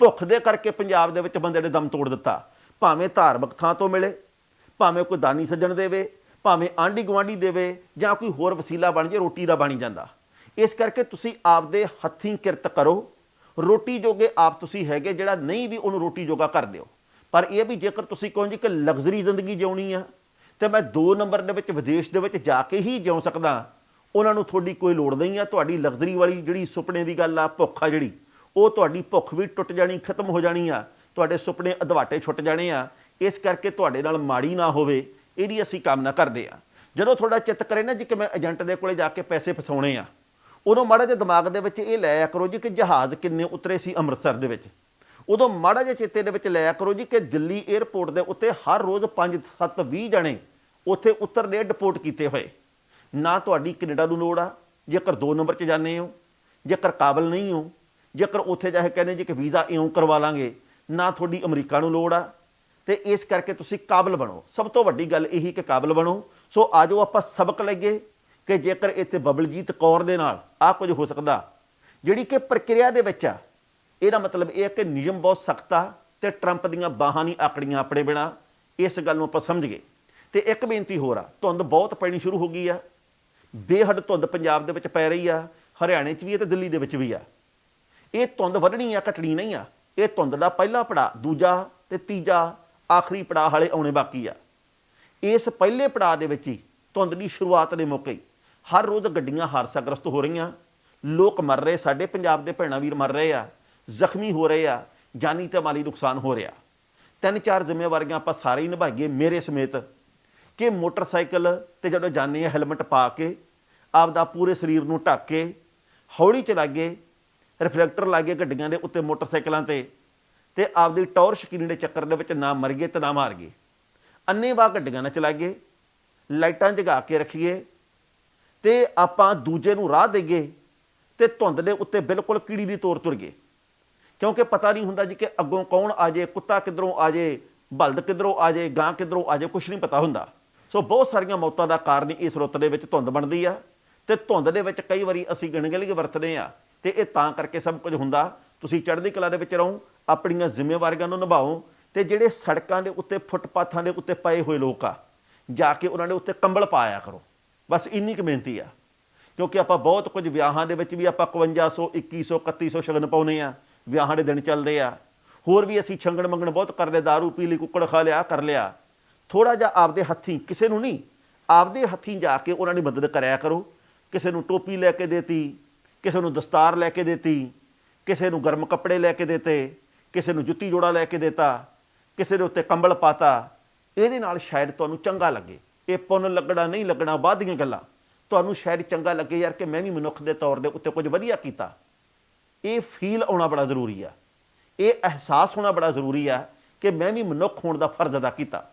[SPEAKER 1] ਭੁੱਖ ਦੇ ਕਰਕੇ ਪੰਜਾਬ ਦੇ ਵਿੱਚ ਬੰਦੇ ਨੇ ਦਮ ਤੋੜ ਦਿੱਤਾ। ਭਾਵੇਂ ਧਾਰਮਿਕ ਥਾਂ ਤੋਂ ਮਿਲੇ, ਭਾਵੇਂ ਕੋਈ ਦਾਨੀ ਸੱਜਣ ਦੇਵੇ, ਭਾਵੇਂ ਆਂਢੀ ਗੁਆਂਢੀ ਦੇਵੇ, ਜਾਂ ਕੋਈ ਹੋਰ ਵਸੀਲਾ ਬਣ ਜੇ, ਰੋਟੀ ਦਾ ਬਣ ਜਾਂਦਾ। ਇਸ ਕਰਕੇ ਤੁਸੀਂ ਆਪਦੇ ਹੱਥੀਂ ਕਿਰਤ ਕਰੋ। ਰੋਟੀ ਜੋਗੇ ਆਪ ਤੁਸੀਂ ਹੈਗੇ ਜਿਹੜਾ ਨਹੀਂ ਵੀ ਉਹਨੂੰ ਰੋਟੀ ਜੋਗਾ ਕਰ ਦਿਓ। ਪਰ ਇਹ ਵੀ ਜੇਕਰ ਤੁਸੀਂ ਕਹੋ ਜੀ ਕਿ ਲਗਜ਼ਰੀ ਜ਼ਿੰਦਗੀ ਜਿਉਣੀ ਆ, ਤੇ ਮੈਂ 2 ਨੰਬਰ ਦੇ ਵਿੱਚ ਵਿਦੇਸ਼ ਦੇ ਵਿੱਚ ਜਾ ਕੇ ਹੀ ਜਿਉ ਸਕਦਾ, ਉਹਨਾਂ ਨੂੰ ਤੁਹਾਡੀ ਕੋਈ ਲੋੜ ਨਹੀਂ ਆ, ਤੁਹਾਡੀ ਲਗਜ਼ਰੀ ਵਾਲੀ ਜਿਹੜੀ ਸੁਪਨੇ ਦੀ ਗੱਲ ਆ, ਭੁੱਖ ਆ ਜਿਹੜੀ, ਉਹ ਤੁਹਾਡੀ ਭੁੱਖ ਵੀ ਟੁੱਟ ਜਾਣੀ, ਖਤਮ ਹੋ ਜਾਣੀ ਆ, ਤੁਹਾਡੇ ਸੁਪਨੇ ਅਧਵਾਟੇ ਛੁੱਟ ਜਾਣੇ ਆ, ਇਸ ਕਰਕੇ ਤੁਹਾਡੇ ਨਾਲ ਮਾੜੀ ਨਾ ਹੋਵੇ, ਇਹਦੀ ਅਸੀਂ ਕਾਮਨਾ ਕਰਦੇ ਆ। ਜਦੋਂ ਤੁਹਾਡਾ ਚਿੱਤ ਕਰੇ ਨਾ ਜੀ ਕਿ ਮੈਂ ਏਜੰਟ ਦੇ ਕੋਲੇ ਜਾ ਕੇ ਪੈਸੇ ਫਸਾਉਣੇ ਆ, ਉਦੋਂ ਮਾੜਾ ਜਿਹਾ ਦਿਮਾਗ ਦੇ ਵਿੱਚ ਇਹ ਲੈ ਕਰੋ ਜੀ ਕਿ ਜਹਾਜ਼ ਕਿੰਨੇ ਉਤਰੇ ਸੀ ਅੰਮ੍ਰਿਤਸਰ ਦੇ ਵਿੱਚ। ਉਦੋਂ ਮਾੜਾ ਜਿਹਾ ਚੇਤੇ ਦੇ ਵਿੱਚ ਲੈ ਕਰੋ ਜੀ ਕਿ ਦਿੱਲੀ 에ਅਰਪੋਰਟ ਦੇ ਉੱਤੇ ਹਰ ਰੋਜ਼ 5 7 20 ਜਣੇ ਉੱਥੇ ਉਤਰਦੇ ਡਿਪੋਰਟ ਕੀਤੇ ਹੋਏ। ਨਾ ਤੁਹਾਡੀ ਕੈਨੇਡਾ ਨੂੰ ਲੋੜ ਆ, ਜੇਕਰ 2 ਨੰਬਰ 'ਚ ਜਾਂਦੇ ਹੋ, ਜੇਕਰ ਕਾਬਲ ਨਹੀਂ ਹੋ, ਜੇਕਰ ਉੱਥੇ ਜਾ ਕੇ ਕਹਿੰਦੇ ਜੀ ਕਿ ਵੀਜ਼ਾ ਇਉਂ ਕਰਵਾ ਲਾਂਗੇ, ਨਾ ਤੁਹਾਡੀ ਅਮਰੀਕਾ ਨੂੰ ਲੋੜ ਆ। ਤੇ ਇਸ ਕਰਕੇ ਤੁਸੀਂ ਕਾਬਲ ਬਣੋ। ਸਭ ਤੋਂ ਵੱਡੀ ਗੱਲ ਇਹੀ ਕਿ ਕਾਬਲ ਬਣੋ। ਸੋ ਆਜੋ ਆਪਾਂ ਸਬਕ ਲਈਏ ਕਿ ਜੇਕਰ ਇੱਥੇ ਬਬਲਜੀਤ ਕੌਰ ਦੇ ਨਾਲ ਆ ਕੁਝ ਹੋ ਸਕਦਾ, ਜਿਹੜੀ ਕਿ ਪ੍ਰਕਿਰਿਆ ਦੇ ਵਿੱਚ ਆ ਇਹਦਾ ਮਤਲਬ ਇਹ ਹੈ ਕਿ ਨਿਯਮ ਬਹੁਤ ਸਖਤ ਆ ਤੇ ਟਰੰਪ ਦੀਆਂ ਬਾਹਾਂ ਨਹੀਂ ਆਕੜੀਆਂ ਆਪਣੇ ਬਿਨਾ। ਇਸ ਗੱਲ ਨੂੰ ਆਪਾਂ ਸਮਝ ਗਏ। ਤੇ ਇੱਕ ਬੇਨਤੀ ਹੋਰ ਆ, ਧੁੰਦ ਬਹੁਤ ਪੈਣੀ ਸ਼ੁਰੂ ਹੋ ਗਈ ਆ। ਬੇਹੱਦ ਧੁੰਦ ਪੰਜਾਬ ਦੇ ਵਿੱਚ ਪੈ ਰਹੀ ਆ, ਹਰਿਆਣੇ 'ਚ ਵੀ ਹੈ ਤੇ ਦਿੱਲੀ ਦੇ ਵਿੱਚ ਵੀ ਆ। ਇਹ ਧੁੰਦ ਵਧਣੀ ਆ, ਘਟਣੀ ਨਹੀਂ ਆ। ਇਹ ਧੁੰਦ ਦਾ ਪਹਿਲਾ ਪੜਾ ਦੂਜਾ ਤੇ ਤੀਜਾ, ਆਖਰੀ ਪੜਾ ਹਾਲੇ ਆਉਣੇ ਬਾਕੀ ਆ। ਇਸ ਪਹਿਲੇ ਪੜਾ ਦੇ ਵਿੱਚ ਹੀ ਧੁੰਦ ਦੀ ਸ਼ੁਰੂਆਤ ਦੇ ਮੌਕੇ ਹਰ ਰੋਜ਼ ਗੱਡੀਆਂ ਹਾਦਸਾਗ੍ਰਸਤ ਹੋ ਰਹੀਆਂ। ਲੋਕ ਮਰ ਰਹੇ, ਸਾਡੇ ਪੰਜਾਬ ਦੇ ਭੈਣਾਂ ਵੀਰ ਮਰ ਰਹੇ ਆ। ਜ਼ਖਮੀ ਹੋ ਰਹੇ ਆ, ਜਾਨੀ ਤੇ ਮਾਲੀ ਨੁਕਸਾਨ ਹੋ ਰਿਹਾ। ਤਿੰਨ ਚਾਰ ਜ਼ਿੰਮੇਵਾਰੀਆਂ ਆਪਾਂ ਸਾਰੇ ਹੀ ਨਿਭਾਈਏ ਮੇਰੇ ਸਮੇਤ ਕਿ ਮੋਟਰਸਾਈਕਲ ਤੇ ਜਦੋਂ ਜਾਂਦੇ ਆ, ਹੈਲਮਟ ਪਾ ਕੇ, ਆਪਦਾ ਪੂਰੇ ਸਰੀਰ ਨੂੰ ਢੱਕ ਕੇ, ਹੌਲੀ ਚਲਾਈਏ, ਰਿਫਲੈਕਟਰ ਲਾਗੇ ਗੱਡੀਆਂ ਦੇ ਉੱਤੇ ਮੋਟਰਸਾਈਕਲਾਂ ਤੇ ਤੇ ਆਪਦੀ ਟੌਰ ਸ਼ਕੀਨੀ ਦੇ ਚੱਕਰ ਦੇ ਵਿੱਚ ਨਾ ਮਰੀਏ ਤੇ ਨਾ ਮਾਰ ਗਏ ਅੰਨੇਵਾਹ ਗੱਡੀਆਂ ਨਾ ਚਲਾਈਏ, ਲਾਈਟਾਂ ਜਗਾ ਕੇ ਰੱਖੀਏ ਤੇ ਆਪਾਂ ਦੂਜੇ ਨੂੰ ਰਾਹ ਦੇਈਏ ਤੇ ਧੁੰਦ ਦੇ ਉੱਤੇ ਬਿਲਕੁਲ ਕੀੜੀ ਦੀ ਤੋਰ ਤੁਰੀਏ। ਕਿਉਂਕਿ ਪਤਾ ਨਹੀਂ ਹੁੰਦਾ ਜੀ ਕਿ ਅੱਗੋਂ ਕੌਣ ਆ ਜੇ ਕੁੱਤਾ ਕਿੱਧਰੋਂ ਆ ਜੇ ਬਲਦ ਕਿੱਧਰੋਂ ਆ ਜੇ ਗਾਂ ਕਿੱਧਰੋਂ ਆ ਜੇ ਕੁਝ ਨਹੀਂ ਪਤਾ ਹੁੰਦਾ। ਸੋ ਬਹੁਤ ਸਾਰੀਆਂ ਮੌਤਾਂ ਦਾ ਕਾਰਨ ਇਸ ਰੁੱਤ ਦੇ ਵਿੱਚ ਧੁੰਦ ਬਣਦੀ ਆ ਤੇ ਧੁੰਦ ਦੇ ਵਿੱਚ ਕਈ ਵਾਰੀ ਅਸੀਂ ਗਿਣਗਿਣਗੇ ਵਰਤਦੇ ਆ ਤੇ ਇਹ ਤਾਂ ਕਰਕੇ ਸਭ ਕੁਝ ਹੁੰਦਾ। ਤੁਸੀਂ ਚੜ੍ਹਦੀ ਕਲਾ ਦੇ ਵਿੱਚ ਰਹੋ, ਆਪਣੀਆਂ ਜ਼ਿੰਮੇਵਾਰੀਆਂ ਨੂੰ ਨਿਭਾਓ ਤੇ ਜਿਹੜੇ ਸੜਕਾਂ ਦੇ ਉੱਤੇ ਫੁੱਟਪਾਥਾਂ ਦੇ ਉੱਤੇ ਪਏ ਹੋਏ ਲੋਕ ਆ, ਜਾ ਕੇ ਉਹਨਾਂ ਦੇ ਉੱਤੇ ਕੰਬਲ ਪਾਇਆ ਕਰੋ। ਬਸ ਇੰਨੀ ਕੁ ਬੇਨਤੀ ਆ। ਕਿਉਂਕਿ ਆਪਾਂ ਬਹੁਤ ਕੁਝ ਵਿਆਹਾਂ ਦੇ ਵਿੱਚ ਵੀ ਆਪਾਂ 5100 2100 3100 ਸ਼ਗਨ ਪਾਉਨੇ ਆ। ਵਿਆਹਾਂ ਦੇ ਦਿਨ ਚੱਲਦੇ ਆ। ਹੋਰ ਵੀ ਅਸੀਂ ਛੰਗਣ ਮੰਗਣ ਬਹੁਤ ਕਰਦੇ दारू ਪੀ ਲਈ, ਕੁੱਕੜ ਖਾ ਲਿਆ, ਕਰ ਲਿਆ। ਥੋੜਾ ਜਿਹਾ ਆਪਦੇ ਹੱਥੀਂ, ਕਿਸੇ ਨੂੰ ਨਹੀਂ, ਆਪਦੇ ਹੱਥੀਂ ਜਾ ਕੇ ਉਹਨਾਂ ਦੀ ਮਦਦ ਕਰਿਆ ਕਰੋ। ਕਿਸੇ ਨੂੰ ਟੋਪੀ ਲੈ ਕੇ ਦੇਤੀ, ਕਿਸੇ ਨੂੰ ਦਸਤਾਰ ਲੈ ਕੇ ਦੇਤੀ, ਕਿਸੇ ਨੂੰ ਗਰਮ ਕੱਪੜੇ ਲੈ ਕੇ ਦਿੱਤੇ, ਕਿਸੇ ਨੂੰ ਜੁੱਤੀ ਜੋੜਾ ਲੈ ਕੇ ਦਿੱਤਾ, ਕਿਸੇ ਦੇ ਉੱਤੇ ਕੰਬਲ ਪਾਤਾ। ਇਹਦੇ ਨਾਲ ਸ਼ਾਇਦ ਤੁਹਾਨੂੰ ਚੰਗਾ ਲੱਗੇ। ਇਹ ਪੁੰਨ ਲੱਗਣਾ ਨਹੀਂ ਲੱਗਣਾ, ਬਾਅਦ ਦੀਆਂ ਗੱਲਾਂ। ਤੁਹਾਨੂੰ ਸ਼ਾਇਦ ਚੰਗਾ ਲੱਗੇ ਯਾਰ ਕਿ ਮੈਂ ਵੀ ਮਨੁੱਖ ਦੇ ਤੌਰ ਦੇ ਉੱਤੇ ਕੁਝ ਵਧੀਆ ਕੀਤਾ। ਇਹ ਫੀਲ ਆਉਣਾ ਬੜਾ ਜ਼ਰੂਰੀ ਆ। ਇਹ ਅਹਿਸਾਸ ਹੋਣਾ ਬੜਾ ਜ਼ਰੂਰੀ ਆ ਕਿ ਮੈਂ ਵੀ ਮਨੁੱਖ ਹੋਣ ਦਾ ਫਰਜ਼ ਅਦਾ ਕੀਤਾ।